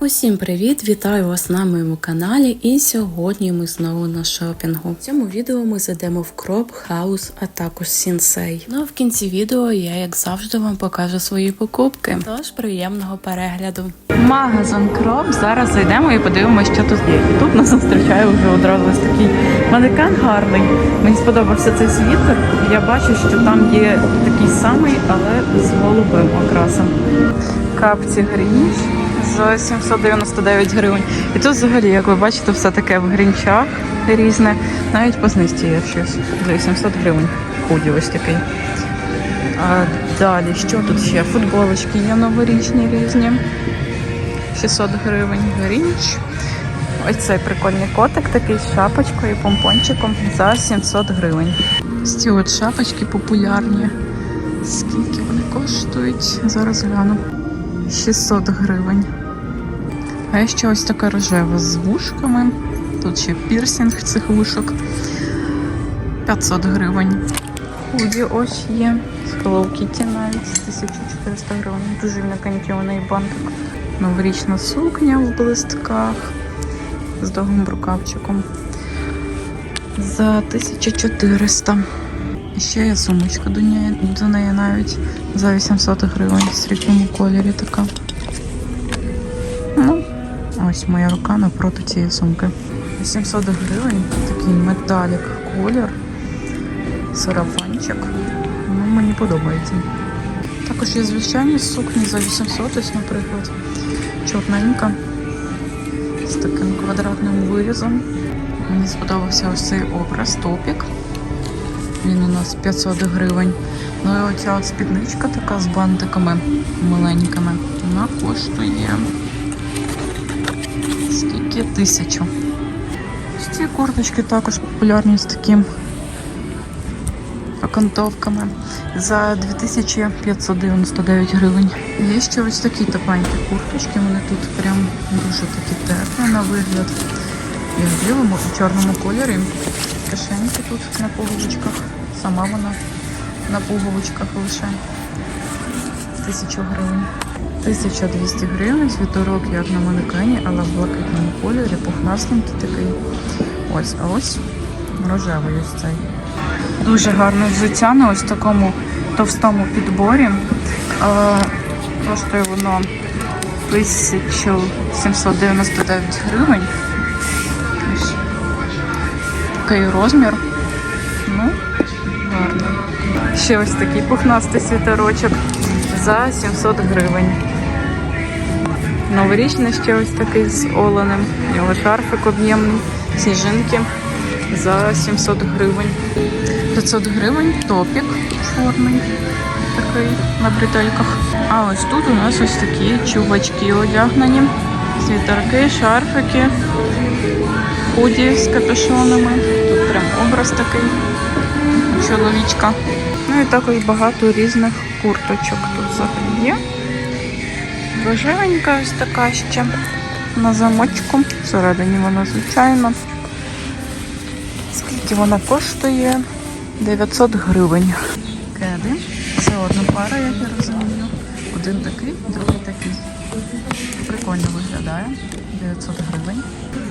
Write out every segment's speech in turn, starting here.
Усім привіт! Вітаю вас на моєму каналі. І сьогодні ми знову на шопінгу. В цьому відео ми зайдемо в Кроп, Хаус, а також Сінсей. Ну а в кінці відео я, як завжди, вам покажу свої покупки. Тож приємного перегляду. Магазин Кроп. Зараз зайдемо і подивимося, що тут є. І тут нас зустрічає вже одразу ось такий манекен гарний. Мені сподобався цей світер. Я бачу, що там є такий самий, але з голубим окрасом. Капці Грінч за 799 гривень. І тут взагалі, як ви бачите, все таке в грінчах різне. Навіть по знижці є щось за 800 гривень. Худі ось такий. А далі, що тут ще? Футболочки є новорічні різні. 600 гривень грінч. Ось цей прикольний котик такий з шапочкою і помпончиком за 700 гривень. Ці от шапочки популярні. Скільки вони коштують? Зараз гляну. 600 гривень. А ще ось така рожева з вушками. Тут ще пірсинг цих вушок. 500 гривень. Худі ось є. З Hello Kitty навіть 1400 гривень. Дуже накантьований бантик. Новорічна сукня в блистках з довгим рукавчиком. За 1400. І ще є сумочка до неї, до неї навіть за 800 гривень в срібному кольорі така. Ось моя рука напроти цієї сумки. 800 гривень, такий металік колір, сарафанчик. Ну, мені подобається. Також є звичайні сукні за 800, ось, наприклад, чорненька з таким квадратним вирізом. Мені сподобався ось цей образ топік. Він у нас 500 гривень. Ну і оця спідничка така з бантиками маленькими. Вона коштує скільки тисячу. Ось ці курточки також популярні з таким окантовками за 2599 гривень. Є ще ось такі топенькі курточки. Вони тут прям дуже такі теплі на вигляд. І в білому і чорному кольорі. Кишеньки тут на пуговичках. Сама вона на пуговичках лише. Тисячу гривень. 1200 гривень, світорок як на манекені, але в блакитному кольорі, пухнастенький такий. Ось, а ось рожевий ось цей. Дуже гарне взуття на ось такому товстому підборі. Коштує воно 1799 гривень. Такий розмір. Ну, гарно. Ще ось такий пухнастий світерочок за 700 гривень. Новорічний ще ось такий з оленем. Його шарфик об'ємний, сніжинки за 700 гривень. 500 гривень топік чорний такий на бретельках. А ось тут у нас ось такі чувачки одягнені. Світерки, шарфики, худі з капюшонами. Тут прям образ такий чоловічка. Ну і також багато різних курточок тут взагалі є. Рожевенька ось така ще на замочку. Всередині вона звичайно. Скільки вона коштує? 900 гривень. Кеди. Це одна пара, як я розумію. Один такий, другий такий. Прикольно виглядає. 900 гривень.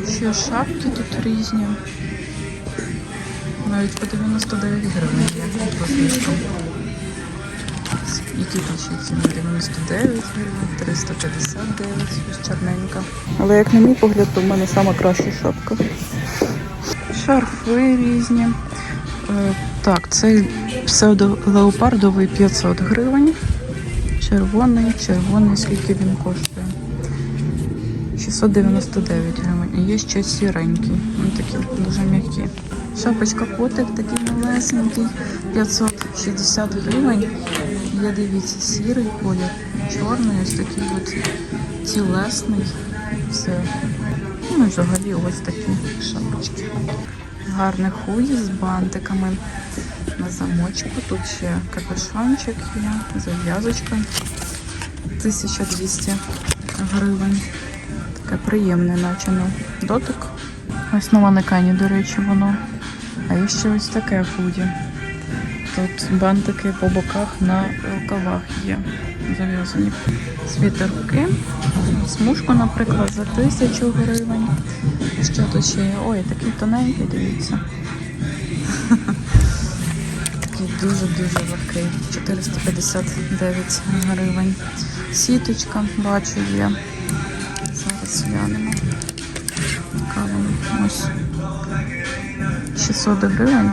Ще шапки тут різні. Навіть по 99 гривень є. Які тут ще 99 гривень, 359, ось чорненька. Але як на мій погляд, то в мене сама краща шапка. Шарфи різні. Е, Так, цей псевдолеопардовий 500 гривень. Червоний, червоний, скільки він коштує? 699 гривень. І є ще сіренький. Він такі дуже м'які. Шапочка котик такий малесенький, 560 гривень. Є, дивіться, сірий колір, чорний, ось такий от тілесний. Все. Ну і взагалі ось такі шапочки. Гарне худі з бантиками на замочку. Тут ще капюшончик є, зав'язочка. 1200 гривень. Таке приємне, наче на дотик. Ось на манекені, до речі, воно. А є ще ось таке худі. Тут бантики по боках на рукавах є зав'язані. Світерки. Смужку, наприклад, за тисячу гривень. Що тут ще є? Ой, такий тоненький, дивіться. Такий дуже-дуже легкий. 459 гривень. Сіточка, бачу, є. Зараз глянемо. Ось. 600 гривень.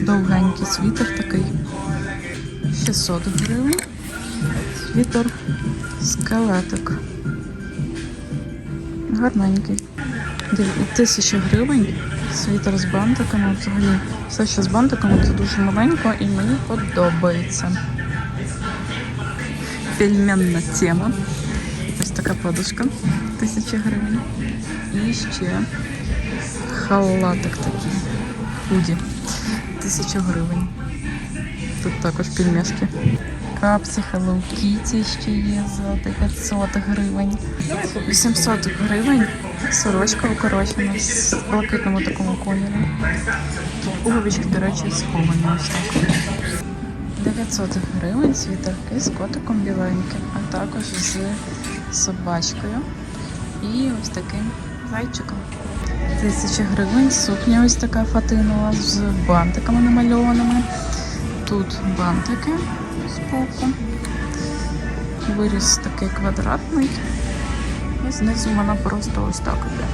Довгенький світер такий. 600 гривень. Світер скелетик. Гарненький. Див- Тисяча гривень. Світер з бантиками. Взагалі, все, що з бантиками, це дуже маленько і мені подобається. Пельменна тема. Ось така подушка. Тисяча гривень. І ще халатик такий. Худі. Тисяча гривень. Тут також пельмешки. Капці Hello Kitty ще є за 900 гривень. 800 гривень. Сорочка укорочена з блакитному такому кольорі. Пуговички, до речі, сховані ось так. 900 гривень світерки з котиком біленьким, а також з собачкою. І ось таким зайчиком. Тисяча гривень, сукня ось така фатинова з бантиками намальованими. Тут бантики з боку. Виріс такий квадратний. І знизу вона просто ось так іде.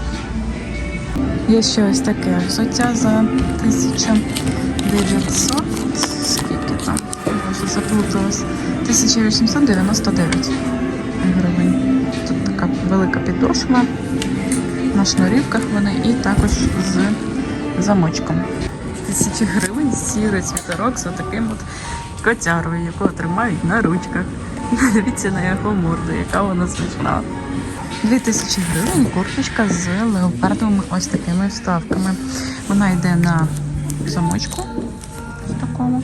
Є ще ось таке взуття за 1900. Скільки там? Боже, заплуталась. 1899 гривень. Тут така велика підошва. На шнурівках вони і також з замочком. Тисячі гривень сірий світорок з таким от котярою, якого тримають на ручках. Дивіться на його морду, яка вона смішна. 2000 гривень курточка з леопардовими ось такими вставками. Вона йде на замочку ось такому.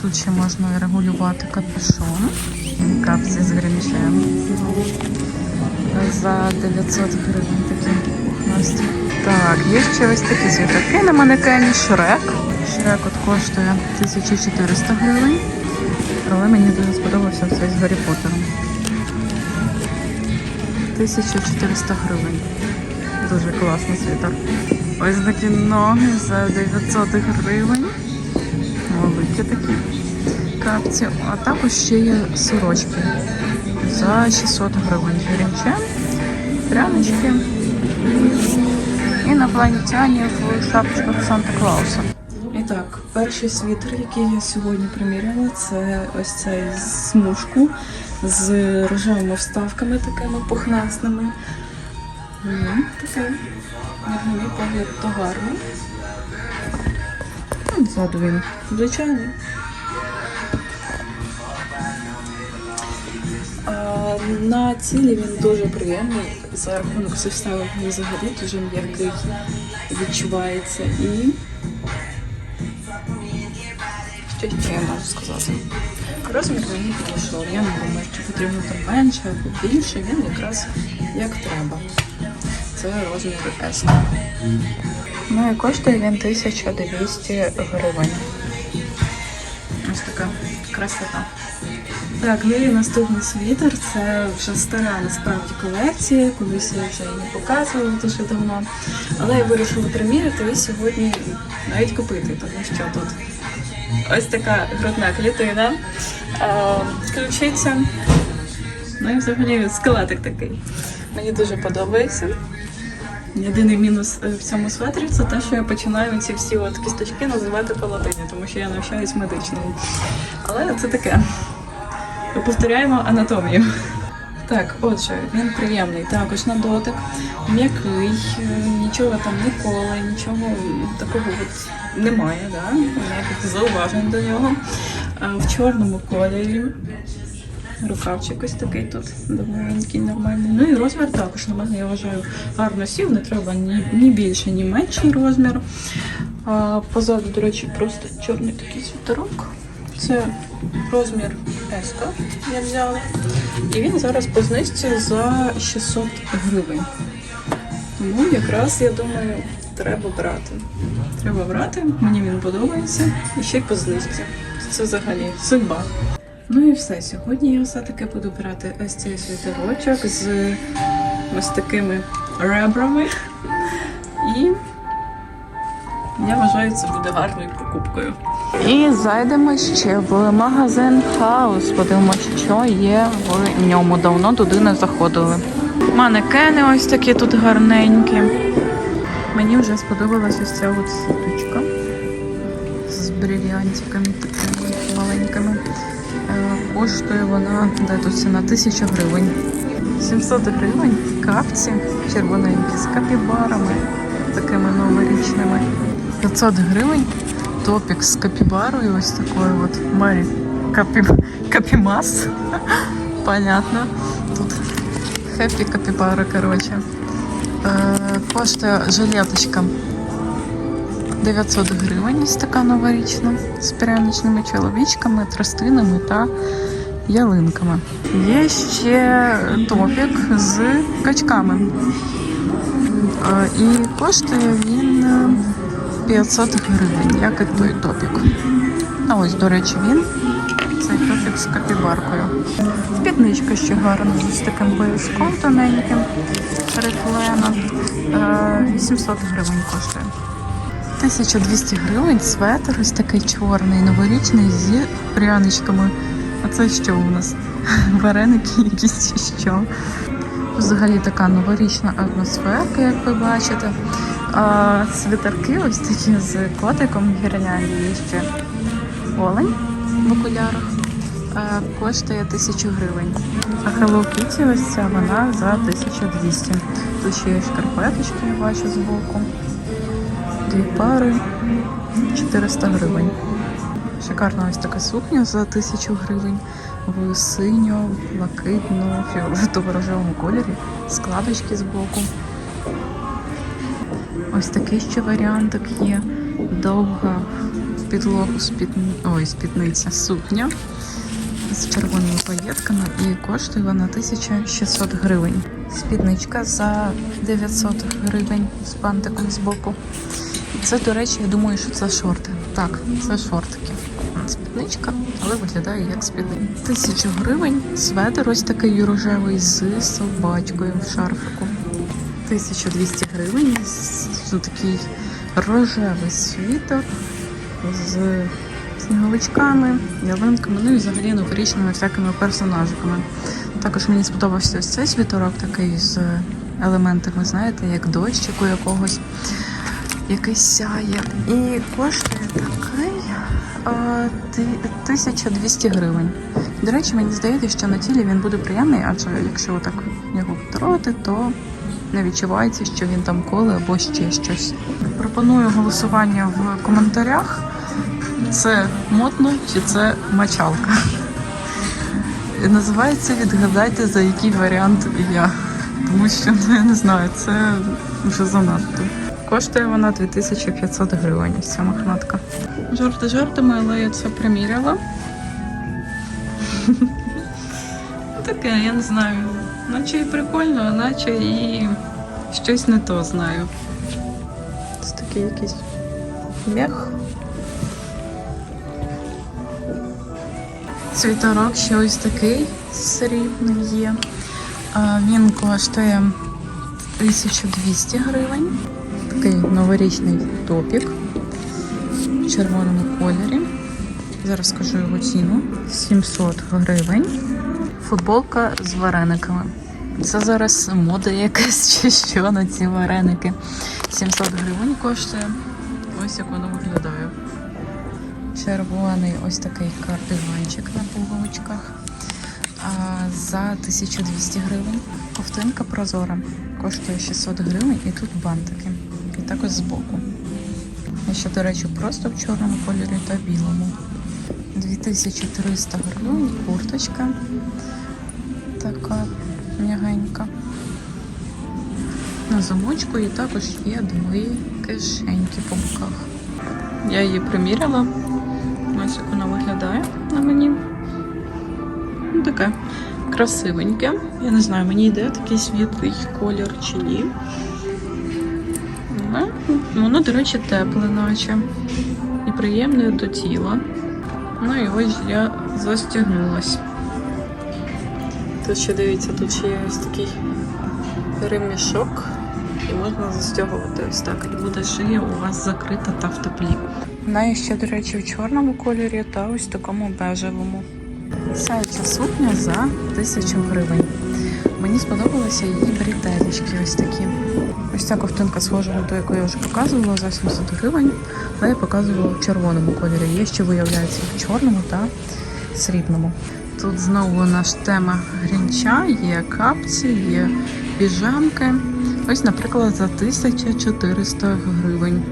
Тут ще можна регулювати капюшон. Капці з грімшем. За 900 гривень такі. Так, є ще ось такі світаки на манекені Шрек. Шрек от коштує 1400 гривень. Але мені дуже сподобався цей з Гаррі Поттером. 1400 гривень. Дуже класний світер. Ось такі ноги за 900 гривень. Великі такі капці. А також ще є сорочки за 600 гривень. Грінчем, прянички. Інопланетяні в шапочках Санта-Клауса. І так, перший світер, який я сьогодні приміряла, це ось цей смужку з рожевими вставками такими пухнасними. Такий, на мій погляд, то гарний. Ну, Ззаду він звичайний. На тілі він дуже приємний. За рахунок суставів він взагалі дуже м'який відчувається і. Що ще я можу сказати? Розмір мені підійшов. Я не думаю, що потрібно там менше або більше. Він якраз як треба. Це розмір S. Ну і коштує він 1200 гривень. Ось така красота. Так, ну і наступний світер це вже стара насправді колекція, колись я вже її не показувала дуже давно. Але я вирішила приміряти і сьогодні навіть купити, тому що тут ось така грудна клітина, е, ключиця, ну і взагалі скелетик такий. Мені дуже подобається. Єдиний мінус е, в цьому светрі це те, що я починаю ці всі от кісточки називати по латині, тому що я навчаюсь медичному. Але це таке. Повторяємо анатомію. Так, отже, він приємний. Також на дотик, м'який, е, нічого там не коле, нічого такого от немає, да? ніяких зауважень до нього. А В чорному кольорі. Рукавчик ось такий тут доволенький, нормальний. Ну і розмір також на мене, я вважаю, гарно сів, не треба ні, ні більше, ні менший розмір. А, позаду, до речі, просто чорний такий світерок. Це розмір S я взяла. І він зараз по знижці за 600 гривень. Тому якраз, я думаю, треба брати. Треба брати, мені він подобається. І ще й по знижці. Це взагалі судьба. Ну і все. Сьогодні я все-таки буду брати ось цей світерочок з ось такими ребрами. І я вважаю, це буде гарною покупкою. І зайдемо ще в магазин Хаус. Подивимося, що є в ньому. Давно туди не заходили. Манекени ось такі тут гарненькі. Мені вже сподобалась ось ця от сіточка з брильянтиками такими маленькими. Е, Коштує вона, де тут ціна, 1000 гривень. 700 гривень капці червоненькі з капібарами, такими новорічними. 500 гривень топік з капібарою, ось такою от Марі Капі... Капімас. Понятно. Тут хеппі капібара, коротше. Е, коштує жилеточка 900 гривень, ось така новорічна, з пряничними чоловічками, тростинами та ялинками. Є ще топік з качками. І коштує він 500 гривень, як і той топік. А ось, до речі, він. Цей топік з капібаркою. Спідничка ще гарна, з таким пояском тоненьким. Реклена. Е, 800 гривень коштує. 1200 гривень светр, ось такий чорний, новорічний зі пряничками. А це що у нас? Вареники якісь чи що? Взагалі така новорічна атмосферка, як ви бачите. А світерки ось такі з котиком є ще олень в окулярах. Коштує 1000 гривень. А Hello Kitty ось ця вона за 1200. Тут ще є шкарпеточки, я бачу збоку. Дві пари 400 гривень. Шикарна ось така сукня за 1000 гривень в синьо, блакитно, фіолетово-рожевому кольорі, складочки з боку. Ось такий ще варіантик є. Довга в підлогу спід... Ой, спідниця сукня з червоними паєтками і коштує вона 1600 гривень. Спідничка за 900 гривень з бантиком з боку. Це, до речі, я думаю, що це шорти. Так, це шортики. Спідничка, але виглядає як спідничка. Тисячу гривень светр ось такий рожевий з собачкою в шарфику. 1200 гривень з такий рожевий світер з сніговичками, ялинками, ну і взагалі новорічними всякими персонажиками. Також мені сподобався ось цей світорок такий з елементами, знаєте, як дощику якогось, який сяє. І коштує такий е, 1200 гривень. До речі, мені здається, що на тілі він буде приємний, адже якщо так його второти, то не відчувається, що він там коле або ще щось. Пропоную голосування в коментарях. Це модно чи це мочалка. Називається Відгадайте, за який варіант я. Тому що ну, я не знаю, це вже занадто. Коштує вона 2500 гривень, ця мохнатка. Жарти жартами, але я це приміряла. Таке, я не знаю. Наче і прикольно, а наче і щось не то знаю. Це такий якийсь мех. Цвіторок ще ось такий срібний є. Він коштує 1200 гривень. Такий новорічний топік в червоному кольорі. Зараз скажу його ціну. 700 гривень. Футболка з варениками. Це зараз мода якась чи що на ці вареники. 700 гривень коштує. Ось як воно виглядає. Червоний ось такий кардиганчик на пуговичках. За 1200 гривень. Ковтинка прозора. Коштує 600 гривень і тут бантики. І також збоку. І ще, до речі, просто в чорному кольорі та білому. 2300 гривень, курточка така м'ягенька. На замочку і також є дві кишеньки по боках. Я її приміряла. Ось як вона виглядає на мені. Ну, таке красивеньке. Я не знаю, мені йде такий світлий колір чи ні. Воно, до речі, тепле, наче. І приємне до тіла. Ну і ось я застягнулась. Тут ще дивіться, тут ще є ось такий ремішок. І можна застягувати ось так. І буде шия у вас закрита та в теплі. Вона є ще, до речі, в чорному кольорі та ось такому бежевому. Вся ця сукня за тисячу гривень. Мені сподобалися її бретелечки ось такі. Ось ця ковтинка схожа на ту, яку я вже показувала за 700 гривень, але я показувала в червоному кольорі. Є ще виявляється в чорному та срібному. Тут знову наша тема грінча, є капці, є піжамки. Ось, наприклад, за 1400 гривень.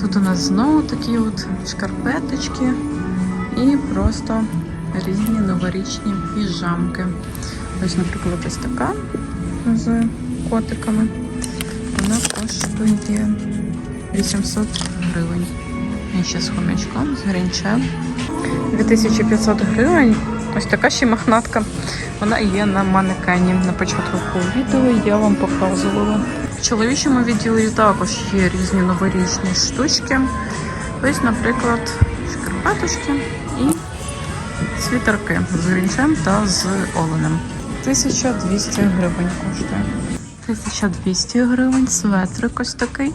Тут у нас знову такі от шкарпеточки і просто різні новорічні піжамки. Ось, наприклад, ось така з котиками. Вона коштує 800 гривень. І ще з хомячком, з грінчем. 2500 гривень. Ось така ще мохнатка. Вона є на манекені. На початку відео я вам показувала. В чоловічому відділі також є різні новорічні штучки. Ось, наприклад, шкарпеточки і світерки з грінчем та з оленем. 1200 гривень коштує. 1200 гривень, светрик ось такий.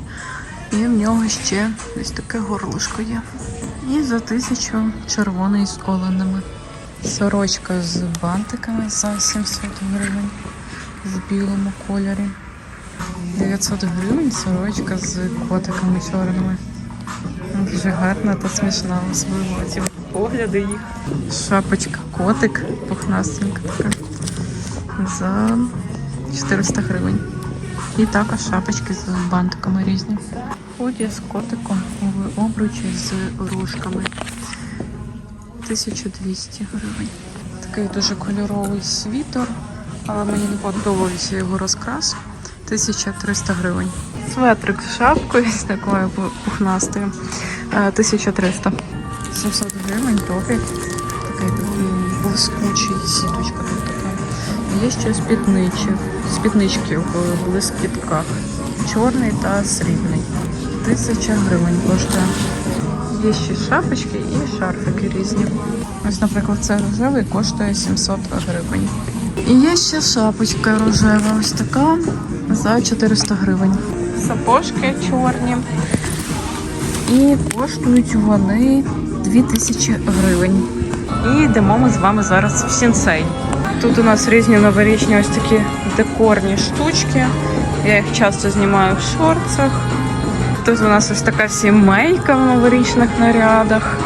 І в нього ще ось таке горлишко є. І за тисячу червоний з оленами. Сорочка з бантиками за 700 гривень в білому кольорі. 900 гривень сорочка з котиками чорними. Дуже гарна та смішна особливо ці погляди їх. Шапочка котик, пухнастенька така. За 400 гривень. І також шапочки з бантиками різні. Худі з котиком в обручі з ружками. 1200 гривень. Такий дуже кольоровий світер, але мені не подобався його розкрас. 1300 гривень. Светрик з шапкою з такою пухнастою. Е, 1300. 700 гривень топік. Такий блискучий сіточка тут така. Є ще. Спіднички в блискітках. Чорний та срібний. 1000 гривень коштує. Є ще шапочки і шарфики різні. Ось, наприклад, це рожевий коштує 700 гривень. І є ще шапочка рожева, ось така за 400 гривень. Сапожки чорні. І коштують вони 2000 гривень. І йдемо ми з вами зараз в сінсей. Тут у нас різні новорічні ось такі декорні штучки. Я їх часто знімаю в шорцах. Тут у нас ось така сімейка в новорічних нарядах.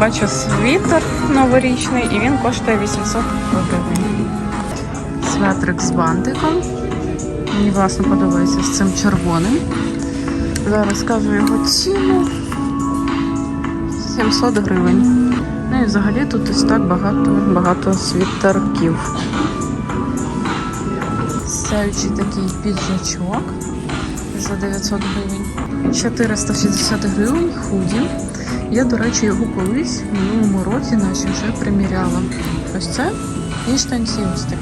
Бачу світер новорічний і він коштує 800 гривень. Светрик з бантиком. Мені власне подобається з цим червоним. Зараз скажу його ціну. 700 гривень. Ну і взагалі тут ось так багато, багато світерків. Сяючий такий піджачок за 900 гривень. 460 гривень худі. Я, до речі, його колись в минулому році наче вже приміряла. Ось це і штанці ось такі.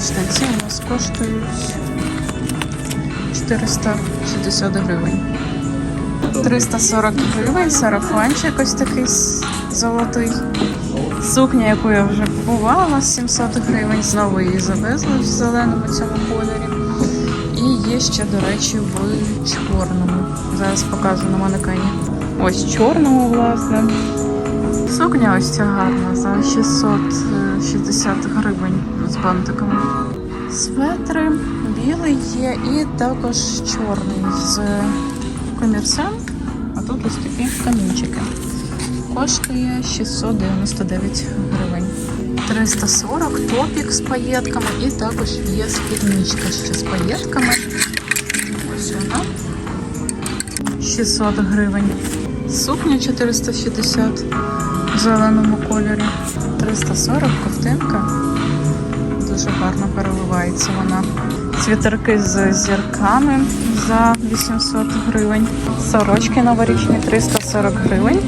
Штанці у нас коштують 460 гривень. 340 гривень, сарафанчик ось такий золотий. Сукня, яку я вже купувала, 700 гривень. Знову її завезли в зеленому цьому кольорі. Є ще, до речі, в чорному. Зараз покажу на манекені. Ось в чорному, власне. Сукня ось ця гарна за 660 гривень з бантиками. Светри білий є і також чорний з комірцем. А тут ось такі камінчики. Коштує 699 гривень. 340 топік з паєтками і також є спідничка ще з паєтками. Ось вона. 600 гривень. Сукня 460 в зеленому кольорі. 340 ковтинка. Дуже гарно переливається вона. Світерки з зірками за 800 гривень. Сорочки новорічні 340 гривень.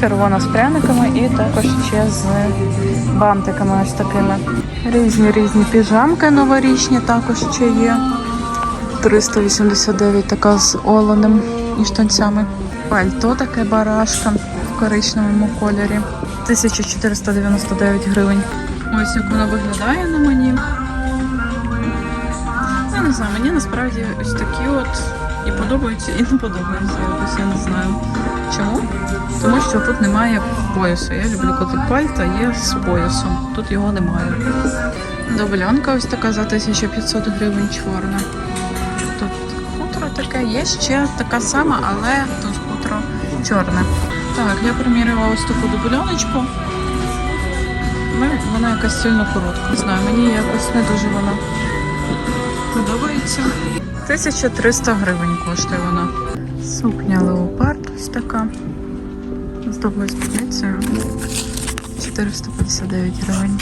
Червона з пряниками і також ще з бантиками ось такими. Різні різні піжамки новорічні також ще є. 389 така з оленем і штанцями. Пальто таке барашка в коричневому кольорі. 1499 гривень. Ось як воно виглядає на мені. Я не знаю, мені насправді ось такі от і подобаються, і не подобаються. Якось я не знаю. Чому? Тому що тут немає поясу. Я люблю, коли пальта є з поясом. Тут його немає. Довольонка ось така за 1500 гривень чорна. Тут хутро таке, є ще така сама, але тут хутро чорне. Так, я приміряла ось таку дубльоночку. Ну, Вона якась сильно коротка. Не знаю, мені якось не дуже вона подобається. 1300 гривень коштує вона. Сукня леопард ось така. З довгою спідницею. 459 гривень.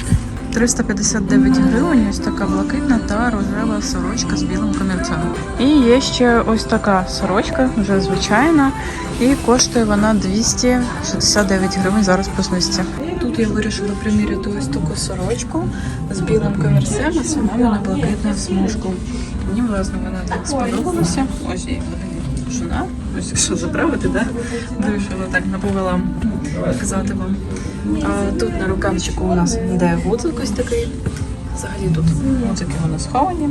359 гривень, ось така блакитна та рожева сорочка з білим комірцем. І є ще ось така сорочка, вже звичайна, і коштує вона 269 гривень зараз по знижці. Тут я вирішила приміряти ось таку сорочку з білим комірцем, а сама вона блакитна в смужку. Власне вона так сподобалася. Ось взагалі жона. Ось якщо заправити, да? Вирішила так наповела показати вам. А, тут на рукавчику у нас йде гудзик ось такий. Взагалі тут гудзики у нас сховані.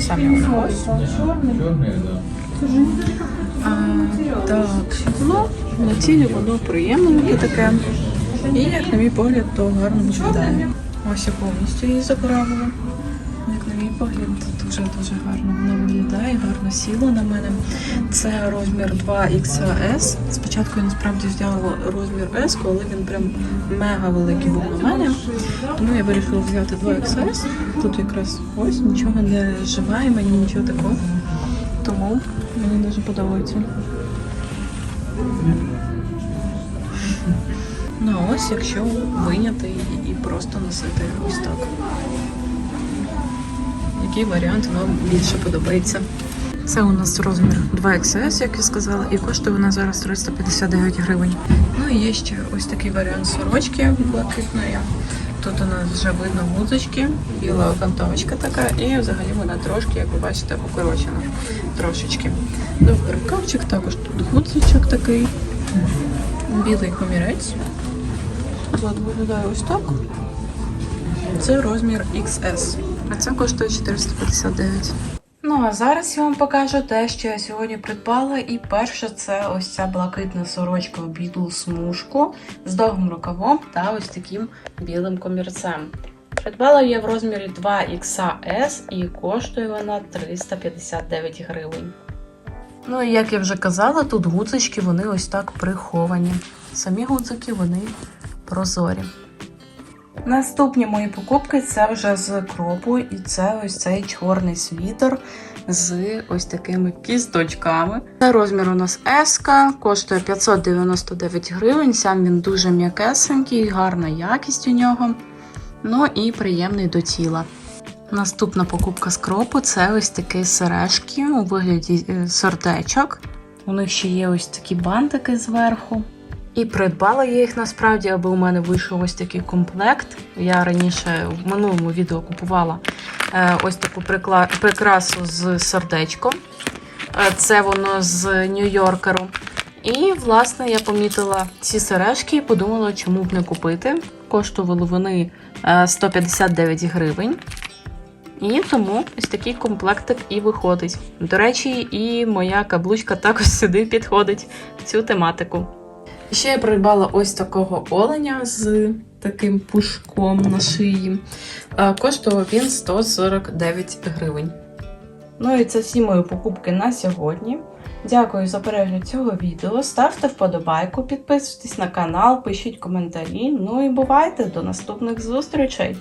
Самі вони ось. А, так, ну, на тілі воно приємненьке таке. І як на мій погляд, то гарно виглядає. Ось я повністю її заправила. Як на дуже дуже гарно вона виглядає, гарно сіла на мене. Це розмір 2XS. Спочатку я насправді взяла розмір S, але він прям мега великий був на мене. Тому я вирішила взяти 2XS. Тут якраз ось нічого не живає, мені нічого такого. Тому мені дуже подобається. Ну а ось якщо виняти і просто носити ось так. Який варіант вам більше подобається? Це у нас розмір 2XS, як я сказала, і коштує вона зараз 359 гривень. Ну і є ще ось такий варіант сорочки блакитної. Тут у нас вже видно гудзочки, біла окантовочка така, і взагалі вона трошки, як ви бачите, укорочена. Трошечки. Довгий рукавчик, також тут гудзичок такий. Білий комірець. От виглядає ось так. Це розмір XS. А це коштує 459. Ну а зараз я вам покажу те, що я сьогодні придбала. І перше це ось ця блакитна сорочка в білу смужку з довгим рукавом та ось таким білим комірцем. Придбала я в розмірі 2XS і коштує вона 359 гривень. Ну і як я вже казала, тут гудзички вони ось так приховані. Самі гудзики вони прозорі. Наступні мої покупки це вже з кропу, і це ось цей чорний світер з ось такими кісточками. Це розмір у нас S, коштує 599 гривень. Сам він дуже м'якесенький, гарна якість у нього. Ну і приємний до тіла. Наступна покупка з кропу це ось такі сережки у вигляді е, сердечок. У них ще є ось такі бантики зверху. І придбала я їх насправді, аби у мене вийшов ось такий комплект. Я раніше в минулому відео купувала е, ось таку прикрасу з сердечком. Е, Це воно з Нью-Йоркеру. І, власне, я помітила ці сережки і подумала, чому б не купити. Коштували вони е, 159 гривень. І тому ось такий комплектик і виходить. До речі, і моя каблучка також сюди підходить цю тематику. Ще я придбала ось такого оленя з таким пушком на шиї. Коштував він 149 гривень. Ну і це всі мої покупки на сьогодні. Дякую за перегляд цього відео. Ставте вподобайку, підписуйтесь на канал, пишіть коментарі. Ну і бувайте до наступних зустрічей!